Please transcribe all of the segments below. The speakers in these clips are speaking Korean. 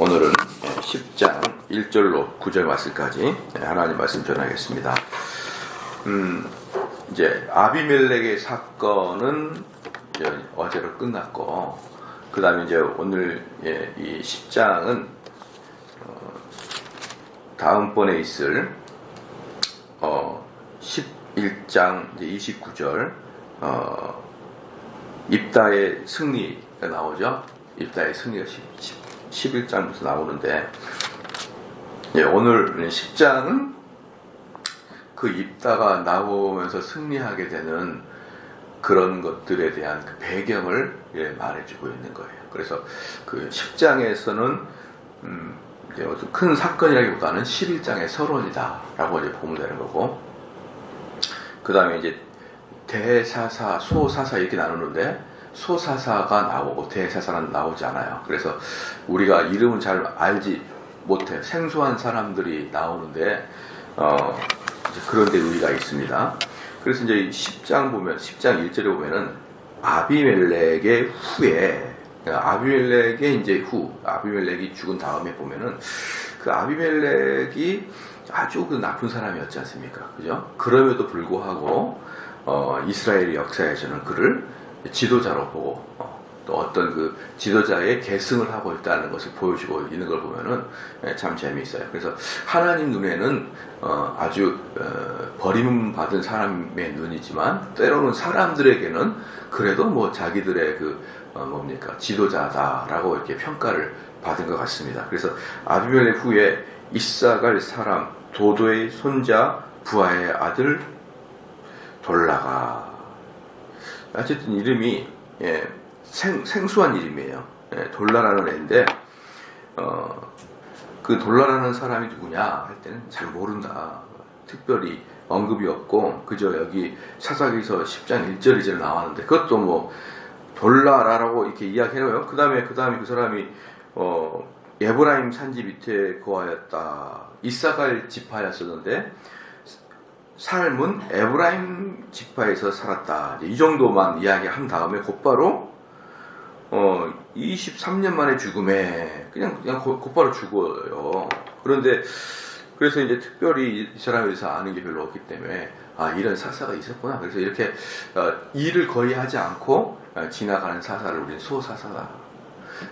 오늘은 10장 1절로 9절 말씀까지 하나님 말씀 전하겠습니다. 음, 이제 아비멜렉의 사건은 이제 어제로 끝났고, 그 다음에 이제 오늘 예, 이 10장은 어, 다음번에 있을 어, 11장 이제 29절 어, 입다의 승리가 나오죠. 입다의 승리가 10, 11장부터 나오는데 예, 오늘 10장은 그 입다가 나오면서 승리하게 되는 그런 것들에 대한 그 배경을 예, 말해주고 있는 거예요. 그래서 그 10장에서는 음, 이제 어떤 큰 사건이라기보다는 11장의 서론이다라고 이제 보면 되는 거고 그 다음에 이제 대사사, 소사사 이렇게 나누는데 소사사가 나오고 대사사는 나오지 않아요. 그래서 우리가 이름은 잘 알지 못해 생소한 사람들이 나오는데 어, 그런 데 의의가 있습니다. 그래서 이제 10장 보면 10장 1절에 보면은 아비멜렉의 후에 아비멜렉의 이제 후 아비멜렉이 죽은 다음에 보면은 그 아비멜렉이 아주 그 나쁜 사람이었지 않습니까? 그죠? 그럼에도 불구하고 어, 이스라엘 의 역사에서는 그를 지도자로 보고 어, 또 어떤 그 지도자의 계승을 하고 있다는 것을 보여주고 있는 걸 보면은 예, 참 재미있어요. 그래서 하나님 눈에는 어, 아주 어, 버림받은 사람의 눈이지만 때로는 사람들에게는 그래도 뭐 자기들의 그 어, 뭡니까 지도자다라고 이렇게 평가를 받은 것 같습니다. 그래서 아비멜렉 후에 이사갈 사람 도도의 손자 부하의 아들 돌라가 어쨌든 이름이 예, 생, 생소한 이름이에요. 예, 돌라라는 애인데 어, 그 돌라라는 사람이 누구냐 할 때는 잘 모른다. 특별히 언급이 없고 그저 여기 사사기서 10장 1절 2절 나왔는데 그것도 뭐 돌라라라고 이렇게 이야기해요. 그 다음에 그 다음에 그 사람이 어, 에브라임 산지 밑에 거하였다. 이사갈 지파였었는데 삶은 에브라임 지파에서 살았다. 이 정도만 이야기한 다음에 곧바로 어 23년 만에 죽음에 그냥 그냥 고- 곧바로 죽어요. 그런데 그래서 이제 특별히 이 사람에 대해서 아는 게 별로 없기 때문에 아 이런 사사가 있었구나. 그래서 이렇게 어, 일을 거의 하지 않고 어, 지나가는 사사를 우리는 소사사다.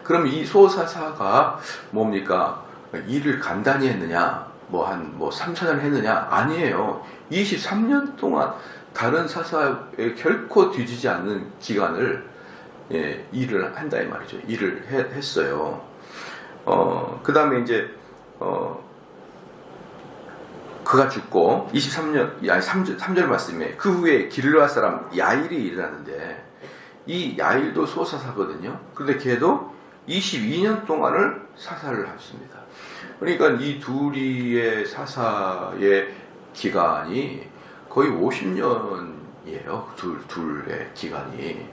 그럼 이 소사사가 뭡니까? 일을 간단히 했느냐? 뭐한뭐 3, 4년 했느냐? 아니에요. 23년 동안 다른 사사에 결코 뒤지지 않는 기간을 예, 일을 한다 이 말이죠. 일을 해- 했어요. 어, 그 다음에 이제, 어, 그가 죽고 23년, 아니 3절, 3절 말씀에 그 후에 길르앗 사람 야일이 일어났는데 이 야일도 소사사거든요. 그런데 걔도 22년 동안을 사사를 했습니다. 그러니까 이 둘이의 사사의 기간이 거의 50년이에요. 둘, 둘의 기간이.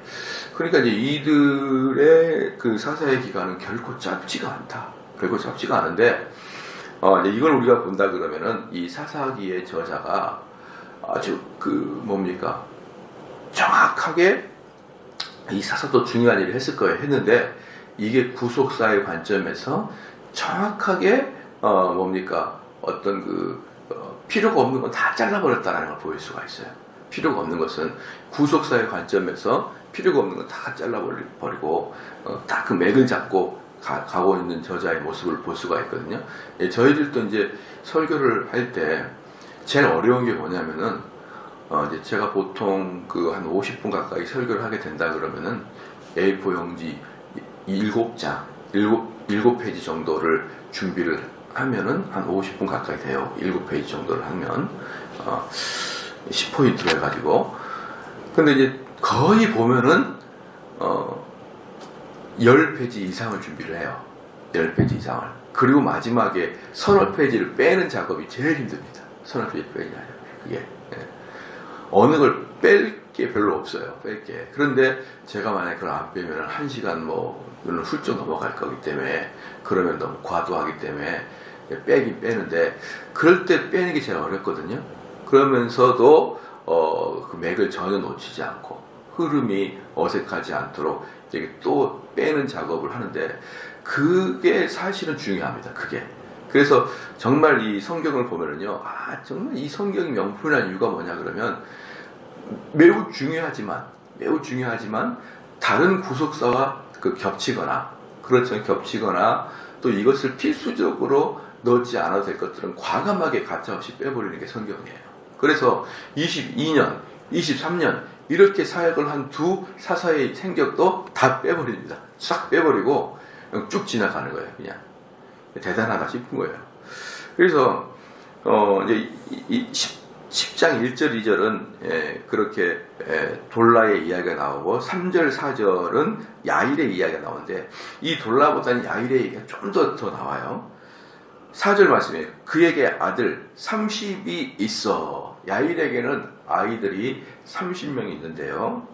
그러니까 이제 이들의 그 사사의 기간은 결코 짧지가 않다. 결코 짧지가 않은데, 어, 이제 이걸 우리가 본다 그러면은 이 사사기의 저자가 아주 그 뭡니까? 정확하게 이 사사도 중요한 일을 했을 거예요. 했는데 이게 구속사의 관점에서 정확하게 어 뭡니까? 어떤 그 어, 필요가 없는 건 다 잘라버렸다는 걸 보일 수가 있어요. 필요가 없는 것은 구속사의 관점에서 필요가 없는 건 다 잘라버리고 어, 딱 그 맥을 잡고 가, 고 있는 저자의 모습을 볼 수가 있거든요. 예, 저희들도 이제 설교를 할 때 제일 어려운 게 뭐냐면은 어, 이제 제가 보통 그 한 50분 가까이 설교를 하게 된다 그러면은 A4 용지 7장, 7, 7페이지 정도를 준비를 하면은 한 50분 가까이 돼요. 7페이지 정도를 하면. 어, 10포인트로 해가지고. 근데 이제 거의 보면은, 어, 10페이지 이상을 준비를 해요. 10페이지 이상을. 그리고 마지막에 서너 페이지를 빼는 작업이 제일 힘듭니다. 서너 페이지 빼냐. 이게. 예. 어느 걸 뺄 게 별로 없어요. 뺄 게. 그런데 제가 만약에 그걸 안 빼면 한 시간 뭐, 는 훌쩍 넘어갈 거기 때문에, 그러면 너무 과도하기 때문에 빼긴 빼는데, 그럴 때 빼는 게 제일 어렵거든요. 그러면서도, 어, 그 맥을 전혀 놓치지 않고, 흐름이 어색하지 않도록 이제 또 빼는 작업을 하는데, 그게 사실은 중요합니다. 그게. 그래서 정말 이 성경을 보면은요, 아, 정말 이 성경이 명품이라는 이유가 뭐냐 그러면 매우 중요하지만, 매우 중요하지만 다른 구속사와 그 겹치거나, 그렇죠. 겹치거나 또 이것을 필수적으로 넣지 않아도 될 것들은 과감하게 가차없이 빼버리는 게 성경이에요. 그래서 22년, 23년 이렇게 사역을 한 두 사사의 생격도 다 빼버립니다. 싹 빼버리고 쭉 지나가는 거예요. 그냥 대단하다 싶은 거예요. 그래서 어 이제 이, 이 10, 장 1절 2절은 예, 그렇게 예, 돌라의 이야기가 나오고 3절 4절은 야일의 이야기가 나오는데 이 돌라보다는 야일의 얘기가 좀 더 더 나와요. 4절 말씀에 그에게 아들 30이 있어. 야일에게는 아이들이 30명이 있는데요.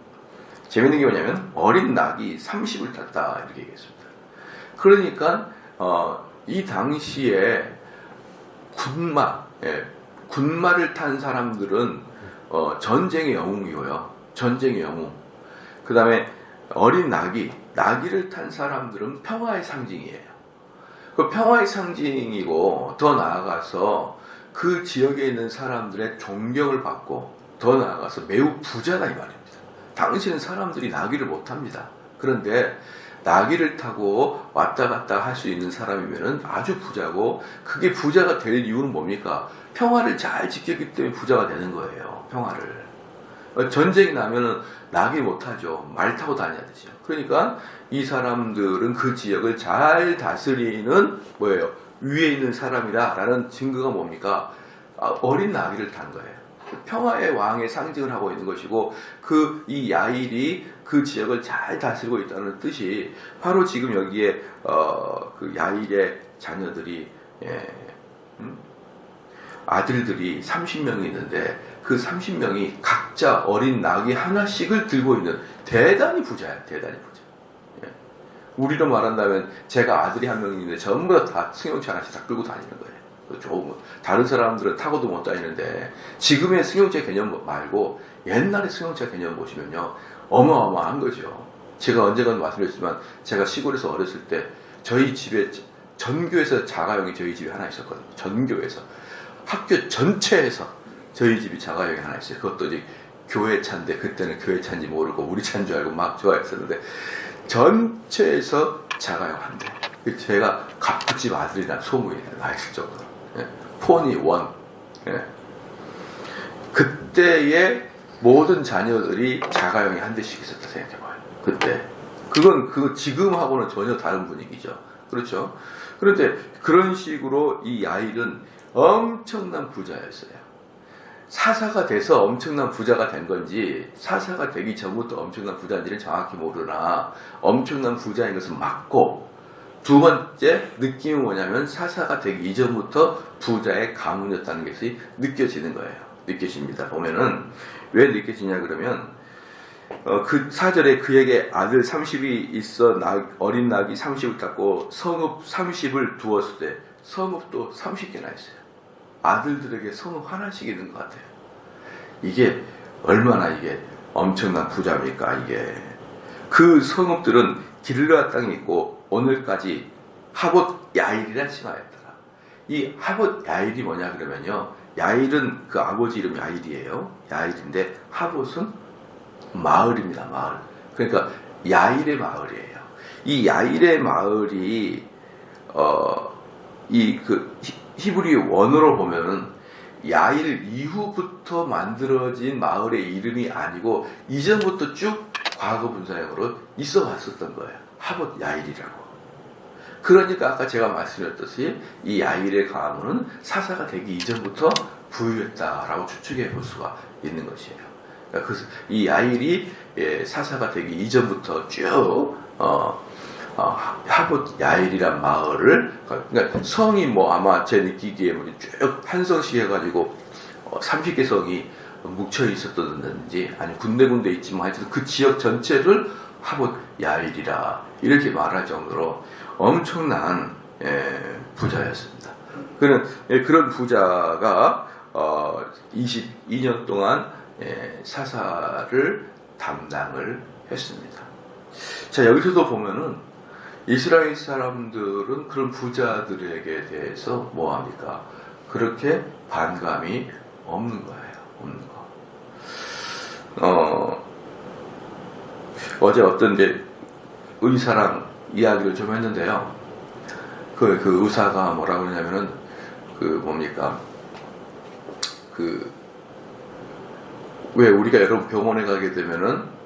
재밌는 게 뭐냐면 어린 낙이 30을 탔다 이렇게 얘기했습니다. 그러니까 어, 이 당시에 군마, 예, 군마를 탄 사람들은 어, 전쟁의 영웅이고요. 전쟁의 영웅. 그 다음에 어린 낙이, 나귀를 탄 사람들은 평화의 상징이에요. 그 평화의 상징이고 더 나아가서 그 지역에 있는 사람들의 존경을 받고 더 나아가서 매우 부자다 이 말입니다. 당시는 사람들이 나귀를 못 탑니다. 그런데 나귀를 타고 왔다 갔다 할 수 있는 사람이면 아주 부자고 그게 부자가 될 이유는 뭡니까? 평화를 잘 지켰기 때문에 부자가 되는 거예요. 평화를. 어, 전쟁이 나면은 나귀 못 타죠. 말 타고 다녀야 되죠. 그러니까 이 사람들은 그 지역을 잘 다스리는 뭐예요? 위에 있는 사람이다라는 증거가 뭡니까? 아, 어린 나귀를 탄 거예요. 평화의 왕의 상징을 하고 있는 것이고 그 이 야일이 그 지역을 잘 다스리고 있다는 뜻이 바로 지금 여기에 어, 그 야일의 자녀들이 예, 음? 아들들이 30명이 있는데 그 30명이 각자 어린 나귀 하나씩을 들고 있는 대단히 부자야 대단히 부자. 예. 우리로 말한다면 제가 아들이 한 명 있는데 전부 다, 다 승용차 하나씩 다 끌고 다니는 거예요. 좋은 거. 다른 사람들은 타고도 못 다니는데 지금의 승용차 개념 말고 옛날의 승용차 개념 보시면요 어마어마한 거죠. 제가 언젠가 말씀드렸지만 제가 시골에서 어렸을 때 저희 집에 전교에서 자가용이 저희 집에 하나 있었거든요. 전교에서 학교 전체에서 저희 집이 자가용이 하나 있어요. 그것도 이제 교회 차인데 그때는 교회 차인지 모르고 우리 차인 줄 알고 막 좋아했었는데 전체에서 자가용 한 대. 제가 갑부집 아들이란 소문이 나 있을 정도로. 예. 폰이 원. 예. 그때의 모든 자녀들이 자가용이 한 대씩 있었다 생각해봐요. 그때. 그건 그 지금하고는 전혀 다른 분위기죠. 그렇죠? 그런데 그런 식으로 이 아이는 엄청난 부자였어요. 사사가 돼서 엄청난 부자가 된 건지 사사가 되기 전부터 엄청난 부자인지는 정확히 모르나 엄청난 부자인 것은 맞고 두 번째 느낌이 뭐냐면 사사가 되기 이전부터 부자의 가문이었다는 것이 느껴지는 거예요. 느껴집니다. 보면은 왜 느껴지냐 그러면 어, 그 사절에 그에게 아들 30이 있어 낙, 어린 낙이 30을 탔고 성읍 30을 두었을 때 성읍도 30개나 있어요. 아들들에게 성읍 하나씩 있는 것 같아요. 이게 얼마나 이게 엄청난 부자입니까 이게 그 성읍들은 길르아 땅에 있고 오늘까지 하봇 야일이라 칭하였더라. 이 하봇 야일이 뭐냐 그러면요. 야일은 그 아버지 이름 야일이에요. 야일인데 하봇은 마을입니다. 마을. 그러니까 야일의 마을이에요. 이 야일의 마을이 어 이 그 히브리 원어로 보면은 야일 이후부터 만들어진 마을의 이름이 아니고 이전부터 쭉 과거 분사형으로 있어 왔었던 거예요. 하봇 야일이라고. 그러니까 아까 제가 말씀드렸듯이 이 야일의 가문은 사사가 되기 이전부터 부유했다라고 추측해 볼 수가 있는 것이에요. 그러니까 그래서 이 야일이 예, 사사가 되기 이전부터 쭉 어, 어, 하봇 야일이란 마을을 그러니까 성이 뭐 아마 제 느끼기에 쭉 한성씩 해가지고 어, 30개 성이 뭉쳐 있었던지 아니 군데군데 있지만 하여튼 그 지역 전체를 하봇 야일이라 이렇게 말할 정도로 엄청난 예, 부자였습니다. 그는 예, 그런 부자가 어, 22년 동안 예, 사사를 담당을 했습니다. 자 여기서도 보면은 이스라엘 사람들은 그런 부자들에게 대해서 뭐 합니까? 그렇게 반감이 없는 거예요. 없는 거. 어, 어제 어떤 이제 의사랑 이야기를 좀 했는데요. 그, 그 의사가 뭐라고 그러냐면은 그 뭡니까? 그, 왜 우리가 여러분 병원에 가게 되면은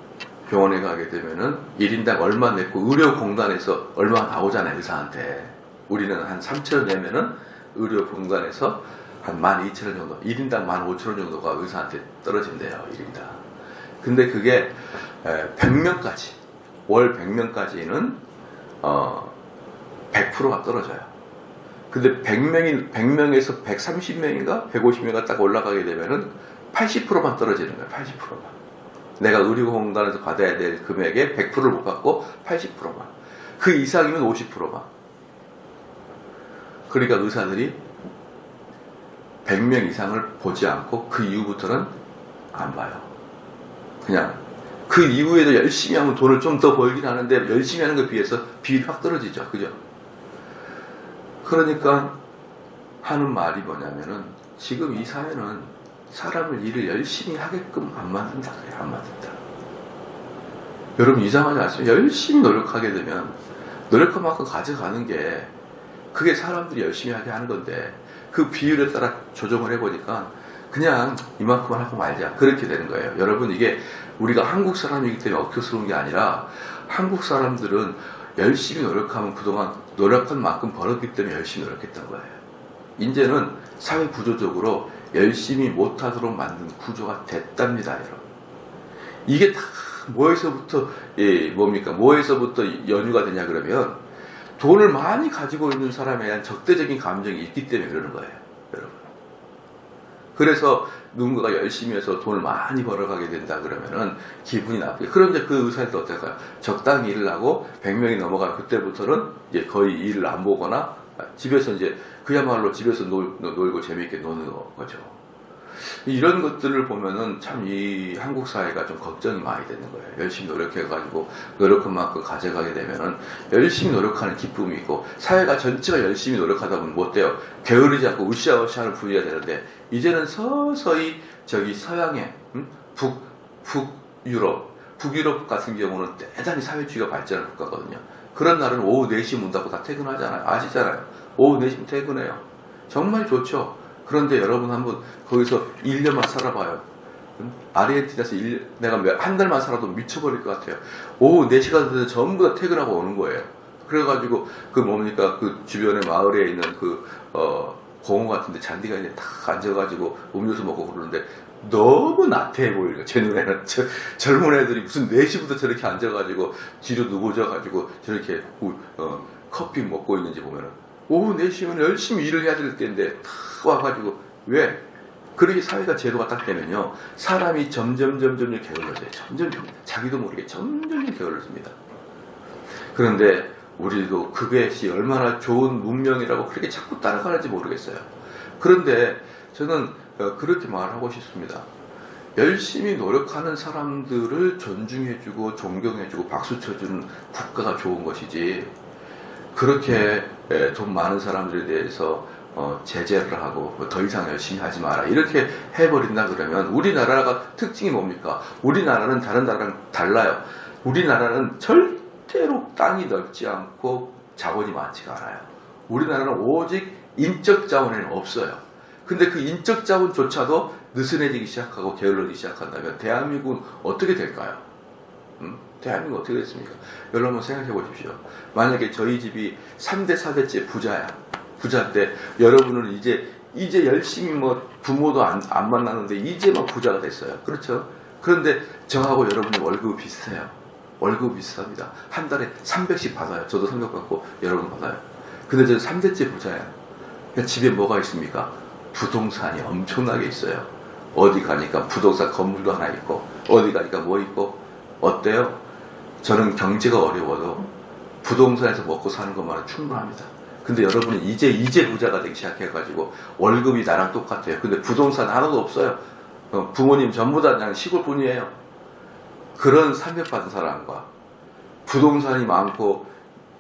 병원에 가게 되면은 1인당 얼마 냈고 의료공단에서 얼마 나오잖아요 의사한테 우리는 한 3천원 내면은 의료공단에서 한 12,000원 정도 1인당 15,000원 정도가 의사한테 떨어진대요 1인당 근데 그게 100명까지 월 100명까지는 어 100%가 떨어져요 근데 100명이 100명에서 130명인가 150명가 딱 올라가게 되면은 80%만 떨어지는 거예요 80%만 내가 의료공단에서 받아야 될 금액의 100%를 못 받고 80%만. 그 이상이면 50%만. 그러니까 의사들이 100명 이상을 보지 않고 그 이후부터는 안 봐요. 그냥 그 이후에도 열심히 하면 돈을 좀 더 벌긴 하는데 열심히 하는 것에 비해서 비율이 확 떨어지죠. 그죠? 그러니까 하는 말이 뭐냐면은 지금 이 사회는 사람을 일을 열심히 하게끔 안 만든다. 안 만든다. 여러분 이상하지 않습니까? 열심히 노력하게 되면 노력한 만큼 가져가는 게 그게 사람들이 열심히 하게 하는 건데 그 비율에 따라 조정을 해보니까 그냥 이만큼만 하고 말자 그렇게 되는 거예요. 여러분 이게 우리가 한국 사람이기 때문에 억효스러운 게 아니라 한국 사람들은 열심히 노력하면 그동안 노력한 만큼 벌었기 때문에 열심히 노력했던 거예요. 이제는 사회 구조적으로 열심히 못하도록 만든 구조가 됐답니다, 여러분. 이게 다 뭐에서부터 예, 뭡니까? 뭐에서부터 연유가 되냐 그러면 돈을 많이 가지고 있는 사람에 대한 적대적인 감정이 있기 때문에 그러는 거예요. 그래서 누군가가 열심히 해서 돈을 많이 벌어가게 된다 그러면은 기분이 나쁘게. 그런데 그 의사들 어떨까요? 적당히 일을 하고 100명이 넘어가면 그때부터는 이제 거의 일을 안 보거나 집에서 이제 그야말로 집에서 놀, 놀고 재미있게 노는 거죠. 이런 것들을 보면은 참 이 한국 사회가 좀 걱정이 많이 되는 거예요. 열심히 노력해가지고 노력한 만큼 가져가게 되면은 열심히 노력하는 기쁨이 있고 사회가 전체가 열심히 노력하다 보면 못 돼요. 게으르지 않고 으쌰으쌰하는 분위기가 되는데 이제는 서서히 저기 서양의 음? 북 북 유럽 북유럽 같은 경우는 대단히 사회주의가 발전한 국가거든요. 그런 날은 오후 4시 문 닫고 다 퇴근하잖아요. 아시잖아요. 오후 4시면 퇴근해요. 정말 좋죠. 그런데 여러분 한번 거기서 1년만 살아봐요. 음? 아르헨티나에서 일- 내가 몇- 한 달만 살아도 미쳐버릴 것 같아요. 오후 4시간 되면 전부 다 퇴근하고 오는 거예요. 그래가지고 그 뭡니까 그 주변에 마을에 있는 그 어, 공원 같은데 잔디가 있는데 탁 앉아가지고 음료수 먹고 그러는데 너무 나태해 보이는 거제 눈에는 저, 젊은 애들이 무슨 4시부터 저렇게 앉아가지고 뒤로 누워져가지고 저렇게 우- 어, 커피 먹고 있는지 보면은 오후 4시면 열심히 일을 해야 될 때인데 탁 와가지고 왜? 그렇게 사회가 제도가 딱 되면요 사람이 점점 점점 게을러져요. 점점 자기도 모르게 점점 게을러집니다. 그런데 우리도 그것이 얼마나 좋은 문명이라고 그렇게 자꾸 따라가는지 모르겠어요. 그런데 저는 어, 그렇게 말하고 싶습니다. 열심히 노력하는 사람들을 존중해주고 존경해주고 박수 쳐주는 국가가 좋은 것이지 그렇게 에, 돈 많은 사람들에 대해서 어, 제재를 하고 뭐더 이상 열심히 하지 마라 이렇게 해버린다 그러면 우리나라가 특징이 뭡니까? 우리나라는 다른 나라랑 달라요. 우리나라는 절대로 땅이 넓지 않고 자본이 많지가 않아요. 우리나라는 오직 인적 자원에는 없어요. 근데 그 인적 자원조차도 느슨해지기 시작하고 게을러지기 시작한다면 대한민국은 어떻게 될까요? 음? 대한민국 어떻게 됐습니까? 여러분 한번 생각해 보십시오. 만약에 저희 집이 3대 4대째 부자야. 부자인데 여러분은 이제 이제 열심히 뭐 부모도 안, 안 만나는데 이제 막 부자가 됐어요. 그렇죠? 그런데 저하고 여러분이 월급이 비슷해요. 월급 비슷합니다. 한 달에 300씩 받아요. 저도 300 받고 여러분 받아요. 근데 저는 3대째 부자야. 그러니까 집에 뭐가 있습니까? 부동산이 엄청나게 있어요. 어디 가니까 부동산 건물도 하나 있고 어디 가니까 뭐 있고 어때요? 저는 경제가 어려워도 부동산에서 먹고 사는 것만은 충분합니다. 근데 여러분은 이제 이제 부자가 되기 시작해가지고 월급이 나랑 똑같아요. 근데 부동산 하나도 없어요. 어, 부모님 전부 다 그냥 시골 분이에요. 그런 상급받은 사람과 부동산이 많고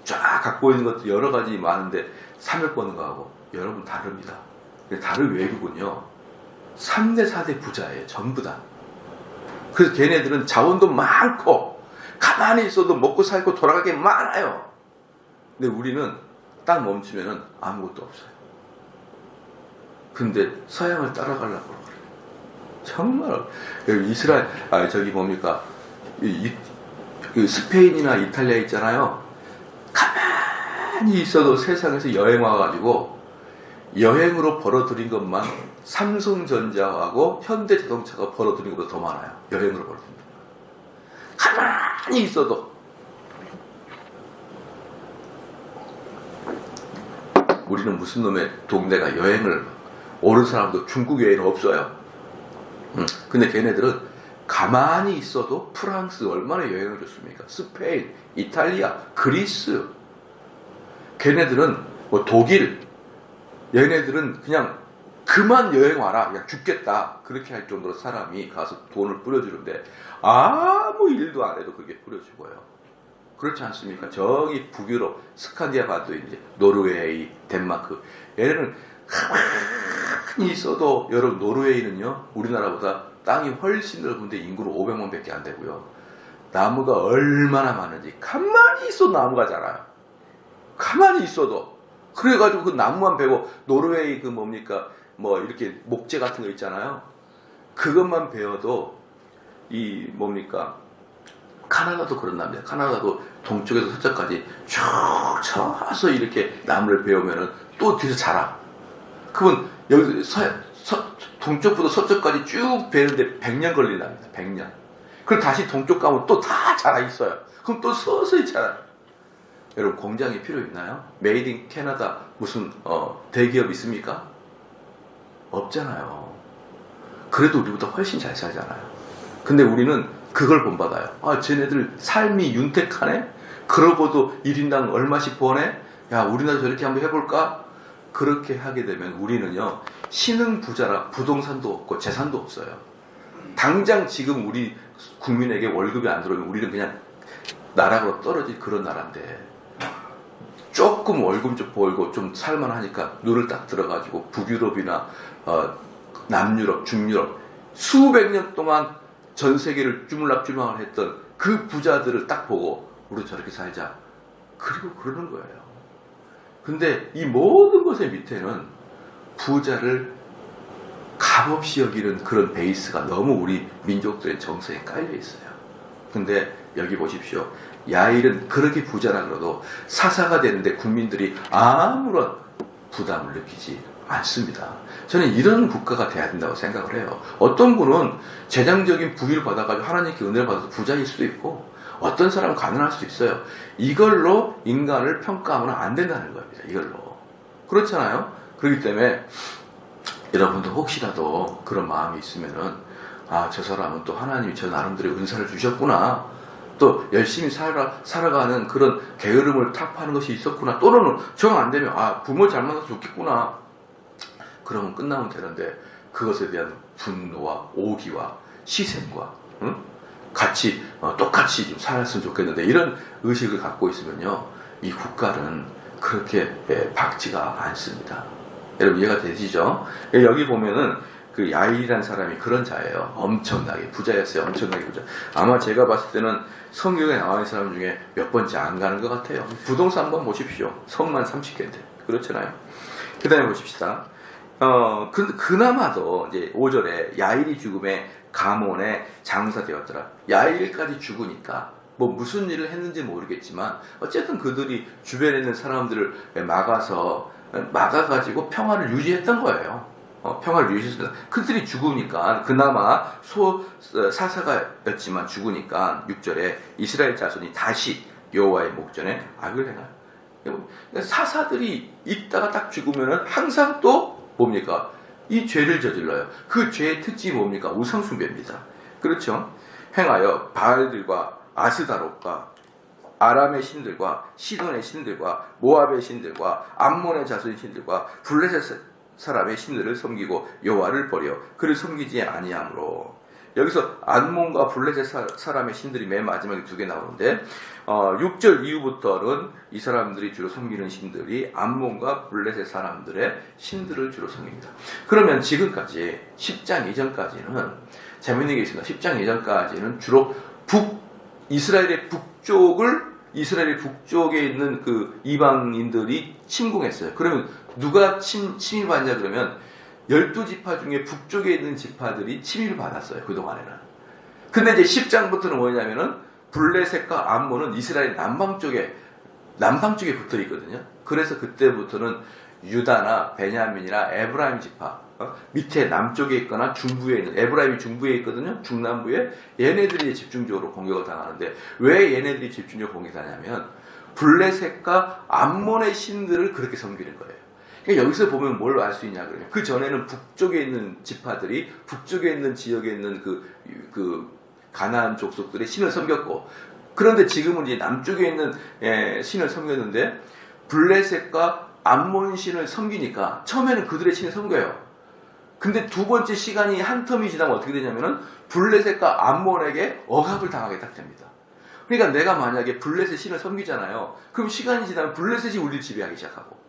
쫙 갖고 있는 것도 여러 가지 많은데 3억 버는 거하고 여러분 다릅니다. 다른 외국은요. 3대 4대 부자예요. 전부 다. 그래서 걔네들은 자원도 많고 가만히 있어도 먹고 살고 돌아가게 많아요. 근데 우리는 딱 멈추면은 아무것도 없어요. 근데 서양을 따라가려고 그래요. 정말 여기 이스라엘 아 저기 뭡니까 이, 이- 그 스페인이나 이탈리아 있잖아요. 가만히 있어도 세상에서 여행 와가지고 여행으로 벌어들인 것만 삼성전자하고 현대자동차가 벌어들인 것보다 더 많아요. 여행으로 벌어들인 것. 가만히 있어도 우리는 무슨 놈의 동네가 여행을 오는 사람도 중국 여행은 없어요. 음, 근데 걔네들은 가만히 있어도 프랑스 얼마나 여행을 줬습니까? 스페인, 이탈리아, 그리스. 걔네들은 뭐 독일, 얘네들은 그냥 그만 여행 와라. 그냥 죽겠다. 그렇게 할 정도로 사람이 가서 돈을 뿌려주는데 아무 일도 안 해도 그게 뿌려주고요. 그렇지 않습니까? 저기 북유럽, 스칸디아 반도 이제 노르웨이, 덴마크. 얘네는 가만히 있어도 여러분 노르웨이는요 우리나라보다 땅이 훨씬 넓은데 인구로 500만 밖에 안 되고요. 나무가 얼마나 많은지 가만히 있어도 나무가 자라요. 가만히 있어도 그래가지고 그 나무만 베고 노르웨이 그 뭡니까 뭐 이렇게 목재 같은 거 있잖아요. 그것만 베어도 이 뭡니까 카나다도 그런답니다. 카나다도 동쪽에서 서쪽까지 쭉 쳐서 이렇게 나무를 베우면은 또 뒤에서 자라. 그러면 여기 서, 서, 동쪽부터 서쪽까지 쭉 베는데 100년 걸린답니다. 100년. 그럼 다시 동쪽 가면 또 다 자라 있어요. 그럼 또 서서히 자라요. 여러분 공장이 필요 있나요? 메이드 인 캐나다 무슨 어, 대기업 있습니까? 없잖아요. 그래도 우리보다 훨씬 잘 살잖아요. 근데 우리는 그걸 본받아요. 아, 쟤네들 삶이 윤택하네? 그러고도 1인당 얼마씩 버네? 야, 우리나라 저렇게 한번 해볼까? 그렇게 하게 되면 우리는요, 신흥 부자라 부동산도 없고 재산도 없어요. 당장 지금 우리 국민에게 월급이 안 들어오면 우리는 그냥 나락으로 떨어질 그런 나라인데, 조금 월급 좀 벌고 좀 살만하니까 눈을 딱 들어가지고 북유럽이나 어, 남유럽, 중유럽 수백 년 동안 전 세계를 주물락주물락 했던 그 부자들을 딱 보고 우리 저렇게 살자. 그리고 그러는 거예요. 근데 이 모든 것의 밑에는 부자를 값없이 여기는 그런 베이스가 너무 우리 민족들의 정서에 깔려 있어요. 근데 여기 보십시오. 야일은 그렇게 부자라 그래도 사사가 되는데 국민들이 아무런 부담을 느끼지 않습니다. 저는 이런 국가가 돼야 된다고 생각을 해요. 어떤 분은 재정적인 부유를 받아가지고 하나님께 은혜를 받아서 부자일 수도 있고 어떤 사람은 가난할 수도 있어요. 이걸로 인간을 평가하면 안 된다는 겁니다. 이걸로. 그렇잖아요. 그렇기 때문에 여러분도 혹시라도 그런 마음이 있으면은 아, 저 사람은 또 하나님이 저 나름대로 은사를 주셨구나. 또 열심히 살아, 살아가는 그런 게으름을 타파하는 것이 있었구나. 또는 정 안 되면 아, 부모 잘 만나서 좋겠구나. 그러면 끝나면 되는데 그것에 대한 분노와 오기와 시샘과 응? 같이 어, 똑같이 좀 살았으면 좋겠는데 이런 의식을 갖고 있으면요 이 국가는 그렇게 예, 박지가 않습니다. 여러분 이해가 되시죠? 예, 여기 보면은 그 야일이라는 사람이 그런 자예요. 엄청나게 부자였어요. 엄청나게 부자. 아마 제가 봤을 때는 성경에 나와 있는 사람 중에 몇 번째 안 가는 것 같아요. 부동산 한번 보십시오. 성만 30개인데 그렇잖아요. 그 다음에 보십시다. 어, 그, 그나마도 이제 5절에 야일이 죽음에 가몬에 장사되었더라. 야일까지 죽으니까 뭐 무슨 일을 했는지 모르겠지만 어쨌든 그들이 주변에 있는 사람들을 막아서 막아가지고 평화를 유지했던 거예요. 어, 평화를 유지했습니다. 그들이 죽으니까 그나마 소 사사가였지만 죽으니까 6절에 이스라엘 자손이 다시 여호와의 목전에 악을 행하여 그러니까 사사들이 있다가 딱 죽으면은 항상 또 뭡니까? 이 죄를 저질러요. 그 죄의 특징이 뭡니까? 우상숭배입니다. 그렇죠? 행하여 바알들과 아스다롯과 아람의 신들과 시돈의 신들과 모압의 신들과 암몬의 자손의 신들과 블레셋 사람의 신들을 섬기고 여호와를 버려 그를 섬기지 아니하므로 여기서 안몬과 블레셋 사- 사람의 신들이 맨 마지막에 두 개 나오는데 어, 6절 이후부터는 이 사람들이 주로 섬기는 신들이 안몬과 블레셋 사람들의 신들을 주로 섬깁니다. 그러면 지금까지 10장 이전까지는 재밌는 게 있습니다. 10장 이전까지는 주로 북 이스라엘의 북쪽을 이스라엘 북쪽에 있는 그 이방인들이 침공했어요. 그러면 누가 침, 침입 받냐 그러면 열두 지파 중에 북쪽에 있는 지파들이 침입을 받았어요. 그동안에는. 근데 이제 10장부터는 뭐냐면은 블레셋과 암몬은 이스라엘 남방 쪽에 남방 쪽에 붙어 있거든요. 그래서 그때부터는 유다나 베냐민이나 에브라임 지파 어? 밑에 남쪽에 있거나 중부에 있는 에브라임이 중부에 있거든요. 중남부에 얘네들이 집중적으로 공격을 당하는데 왜 얘네들이 집중적으로 공격하냐면 블레셋과 암몬의 신들을 그렇게 섬기는 거예요. 그러니까 여기서 보면 뭘 알 수 있냐 그러면 그 전에는 북쪽에 있는 지파들이 북쪽에 있는 지역에 있는 그, 그 가나안 족속들의 신을 섬겼고 그런데 지금은 이제 남쪽에 있는 예, 신을 섬겼는데 블레셋과 암몬 신을 섬기니까 처음에는 그들의 신을 섬겨요. 근데 두 번째 시간이 한 텀이 지나면 어떻게 되냐면은 블레셋과 암몬에게 억압을 당하게 딱 됩니다. 그러니까 내가 만약에 블레셋 신을 섬기잖아요. 그럼 시간이 지나면 블레셋이 우리를 지배하기 시작하고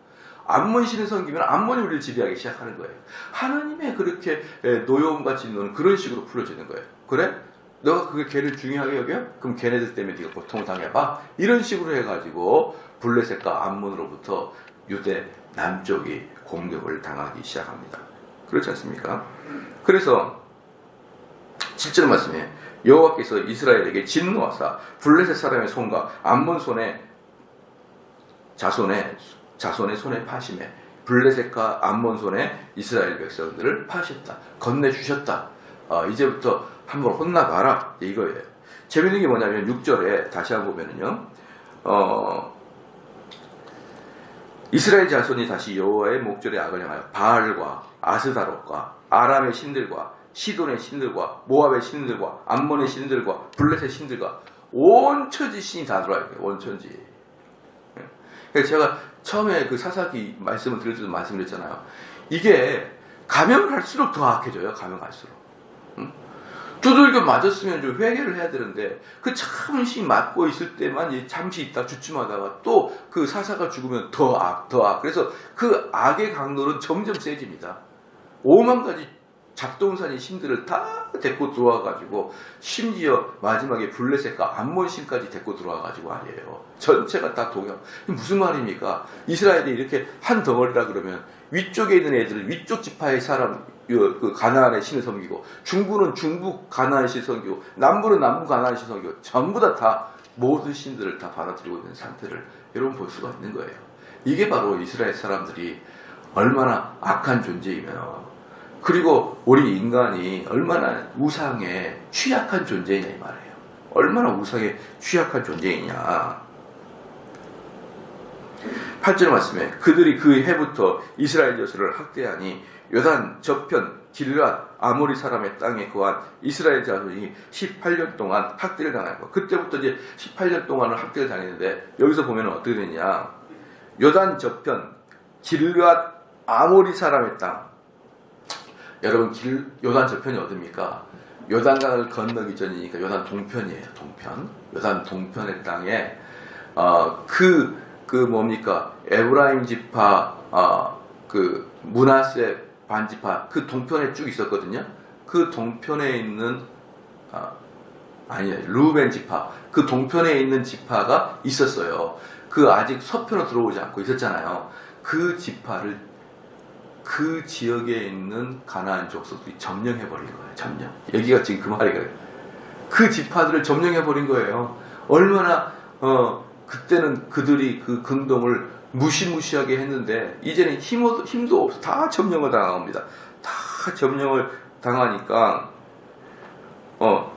암몬 신을 섬기면 암몬이 우리를 지배하기 시작하는 거예요. 하나님의 그렇게 에, 노여움과 진노는 그런 식으로 풀어지는 거예요. 그래? 너가 그게 걔를 중요하게 여겨? 그럼 걔네들 때문에 네가 고통을 당해봐. 이런 식으로 해가지고 블레셋과 암몬으로부터 유대 남쪽이 공격을 당하기 시작합니다. 그렇지 않습니까? 그래서 7절 말씀에 여호와께서 이스라엘에게 진노하사 블레셋 사람의 손과 암몬 손에 자손의 자손의 손에 파심해 블레셋과 암몬 손에 이스라엘 백성들을 파셨다 건네 주셨다 어, 이제부터 한번 혼나봐라 이거예요 재밌는 게 뭐냐면 6절에 다시 한번 보면은요 어, 이스라엘 자손이 다시 여호와의 목전에 악을 향하여 바알과 아스다롯과 아람의 신들과 시돈의 신들과 모압의 신들과 암몬의 신들과 블레셋 신들과 온 천지 신이 다 들어와요. 온 천지. 예. 제가 처음에 그 사사기 말씀을 드릴 때도 말씀드렸잖아요. 이게 가면 갈수록 더 악해져요. 가면 갈수록. 응? 두들겨 맞았으면 좀 회개를 해야 되는데 그 잠시 맞고 있을 때만 잠시 있다 주춤하다가 또 그 사사가 죽으면 더 악, 더 악. 그래서 그 악의 강도는 점점 세집니다. 오만 가지 잡동사니 신들을 다 데리고 들어와가지고 심지어 마지막에 블레셋과 암몬 신까지 데리고 들어와가지고 아니에요. 전체가 다 동역. 무슨 말입니까? 이스라엘이 이렇게 한 덩어리라 그러면 위쪽에 있는 애들 위쪽 지파의 사람 요, 그 가나안의 신을 섬기고 중부는 중부 가나안 신 섬기고 남부는 남부 가나안 신 섬기고 전부 다 다 모든 신들을 다 받아들이고 있는 상태를 여러분 볼 수가 있는 거예요. 이게 바로 이스라엘 사람들이 얼마나 악한 존재이며 그리고 우리 인간이 얼마나 우상에 취약한 존재이냐 이 말이에요. 얼마나 우상에 취약한 존재이냐. 8절 말씀에 그들이 그 해부터 이스라엘 여수를 학대하니 요단 저편 길앗 아모리 사람의 땅에 거한 이스라엘 자손이 18년 동안 학대를 당하고 그때부터 이제 18년 동안을 학대를 당했는데 여기서 보면 어떻게 되냐 요단 저편 길앗 아모리 사람의 땅 여러분 길 요단 저편이 어딥니까? 요단강을 건너기 전이니까 요단 동편이에요. 동편. 요단 동편의 땅에 어그그 그 뭡니까? 에브라임 지파 어그 문하세 반지파 그 동편에 쭉 있었거든요. 그 동편에 있는 아 아니에요. 루벤 지파 그 동편에 있는 지파가 있었어요. 그 아직 서편으로 들어오지 않고 있었잖아요. 그 지파를 그 지역에 있는 가나안 족속들이 점령해 버린 거예요. 점령. 여기가 지금 그 말이에요. 그 지파들을 점령해 버린 거예요. 얼마나 어 그때는 그들이 그 근동을 무시무시하게 했는데 이제는 힘도 힘도 없어 다 점령을 당합니다. 다 점령을 당하니까 어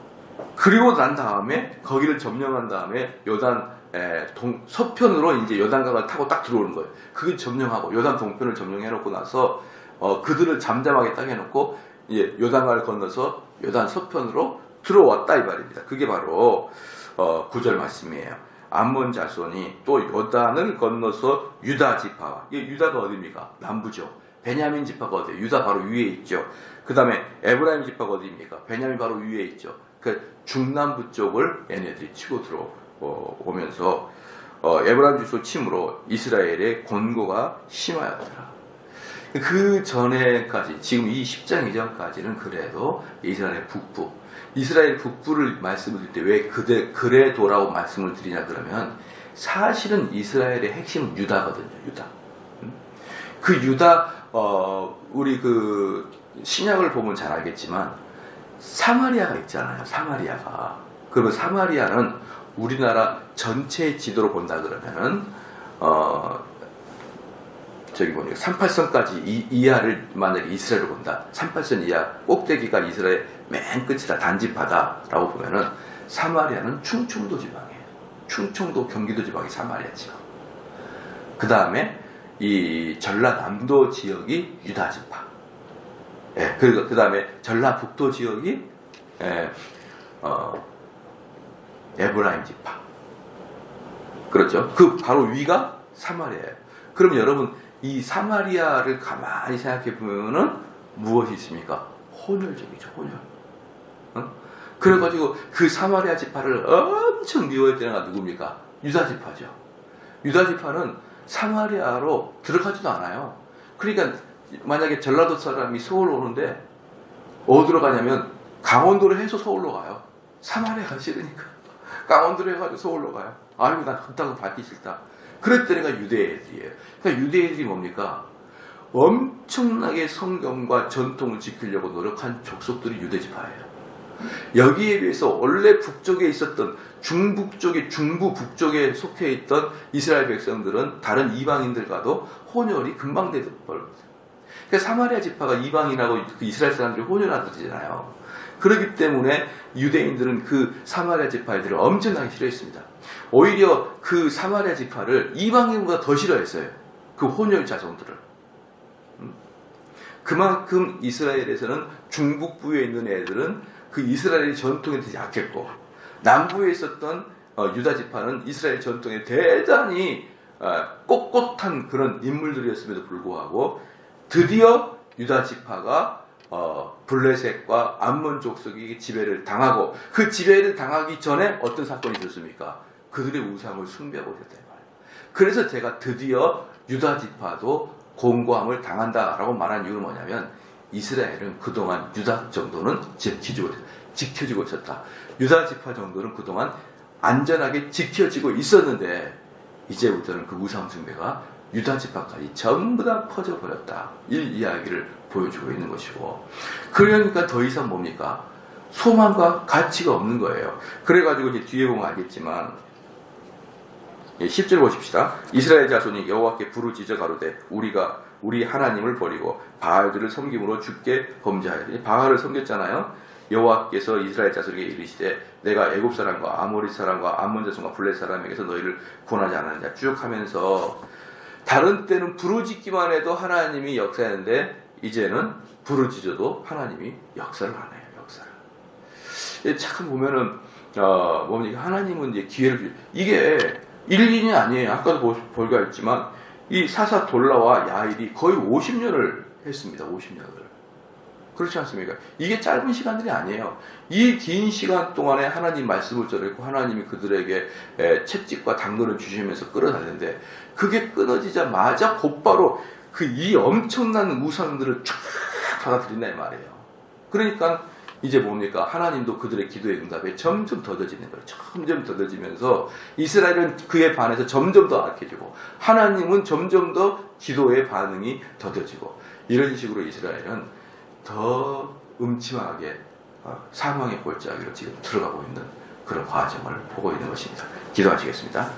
그리고 난 다음에 거기를 점령한 다음에 요단 에, 동, 서편으로 이제 요단강을 타고 딱 들어오는 거예요. 그게 점령하고 요단 동편을 점령해놓고 나서 어, 그들을 잠잠하게 딱 해놓고 이제 요단강을 건너서 요단 서편으로 들어왔다 이 말입니다. 그게 바로 어, 구절 말씀이에요. 암몬 자손이 또 요단을 건너서 유다 지파와 이게 유다가 어디입니까? 남부죠. 베냐민 지파가 어디예요? 유다 바로 위에 있죠. 그 다음에 에브라임 지파가 어디입니까? 베냐민 바로 위에 있죠. 그 중남부 쪽을 얘네들이 치고 들어오 면서 어, 에브라임 주소 침으로 이스라엘의 권고가 심하였더라. 그 전에까지 지금 이 10장 이전까지는 그래도 이스라엘 북부 이스라엘 북부를 말씀을 드릴 때 왜 그대 그래도라고 말씀을 드리냐 그러면 사실은 이스라엘의 핵심은 유다거든요 유다 음? 그 유다 어 우리 그 신약을 보면 잘 알겠지만 사마리아가 있잖아요 사마리아가 그러면 사마리아는 우리나라 전체 지도로 본다 그러면은 어 저기 보니까 38선까지 이, 이하를 만약에 이스라엘로 본다. 38선 이하 꼭대기가 이스라엘 맨 끝이다. 단지파다라고 보면은 사마리아는 충청도 지방이에요. 충청도 경기도 지방이 사마리아 지방. 그 다음에 이 전라남도 지역이 유다 지파. 예, 그리고 그 다음에 전라북도 지역이 예, 어, 에브라임 지파. 그렇죠. 그 바로 위가 사마리아예요. 그럼 여러분 이 사마리아를 가만히 생각해 보면은 무엇이 있습니까? 혼혈적이죠, 혼혈. 어? 그래가지고 그 사마리아 지파를 엄청 미워했던 애가 누굽니까? 유다 지파죠. 유다 지파는 사마리아로 들어가지도 않아요. 그러니까 만약에 전라도 사람이 서울 오는데 어디로 가냐면 강원도로 해서 서울로 가요. 사마리아가 싫으니까. 강원도로 해가지고 서울로 가요. 아이고, 난거 받기 싫다. 그랬던 애가 유대 애들이에요. 그러니까 유대 애들이 뭡니까? 엄청나게 성경과 전통을 지키려고 노력한 족속들이 유대 지파예요. 여기에 비해서 원래 북쪽에 있었던 중북 쪽에 중부 북쪽에 속해 있던 이스라엘 백성들은 다른 이방인들과도 혼혈이 금방 되버립니다. 그러니까 사마리아 지파가 이방인하고 그 이스라엘 사람들이 혼혈하듯이잖아요. 그렇기 때문에 유대인들은 그 사마리아 지파들을 엄청나게 싫어했습니다. 오히려 그 사마리아 지파를 이방인보다 더 싫어했어요. 그 혼혈 자손들을. 음? 그만큼 이스라엘에서는 중북부에 있는 애들은 그 이스라엘의 전통에 되게 약했고 남부에 있었던 어, 유다 지파는 이스라엘 전통에 대단히 어, 꼿꼿한 그런 인물들이었음에도 불구하고 드디어 유다 지파가 어, 블레셋과 암몬 족속이 지배를 당하고 그 지배를 당하기 전에 어떤 사건이 있었습니까? 그들의 우상을 숭배하고 있었단 말이에요. 그래서 제가 드디어 유다 지파도 공고함을 당한다라고 말한 이유는 뭐냐면 이스라엘은 그동안 유다 정도는 지켜지고, 지켜지고 있었다. 유다 지파 정도는 그동안 안전하게 지켜지고 있었는데 이제부터는 그 우상 숭배가 유다 지파까지 전부 다 퍼져버렸다. 이 이야기를 보여주고 있는 것이고. 그러니까 더 이상 뭡니까? 소망과 가치가 없는 거예요. 그래가지고 이제 뒤에 보면 알겠지만, 10절 보십시다. 이스라엘 자손이 여호와께 부르짖어 가로되 우리가 우리 하나님을 버리고 바알들을 섬김으로 죽게 범죄하여 바알을 섬겼잖아요. 여호와께서 이스라엘 자손에게 이르시되 내가 애굽 사람과 아모리 사람과 암몬 자손과 블레 사람에게서 너희를 구원하지 않았느냐 쭉 하면서 다른 때는 부르짖기만 해도 하나님이 역사했는데 이제는 부르짖어도 하나님이 역사를 안 해요. 역사를. 참 보면은 어 뭡니까 하나님은 이제 기회를 주 이게 1, 2년이 아니에요. 아까도 볼가 했지만 이 사사 돌라와 야일이 거의 50년을 했습니다. 50년을. 그렇지 않습니까? 이게 짧은 시간들이 아니에요. 이 긴 시간 동안에 하나님 말씀을 전했고 하나님이 그들에게 에, 채찍과 당근을 주시면서 끌어다녔는데 그게 끊어지자마자 곧바로 그 이 엄청난 우상들을 쫙 받아들인다 이 말이에요. 그러니까 이제 뭡니까? 하나님도 그들의 기도의 응답에 점점 더뎌지는 거예요. 점점 더뎌지면서 이스라엘은 그에 반해서 점점 더 악해지고 하나님은 점점 더 기도의 반응이 더뎌지고 이런 식으로 이스라엘은 더 음침하게 어, 사망의 골짜기로 지금 들어가고 있는 그런 과정을 보고 있는 것입니다. 기도하시겠습니다.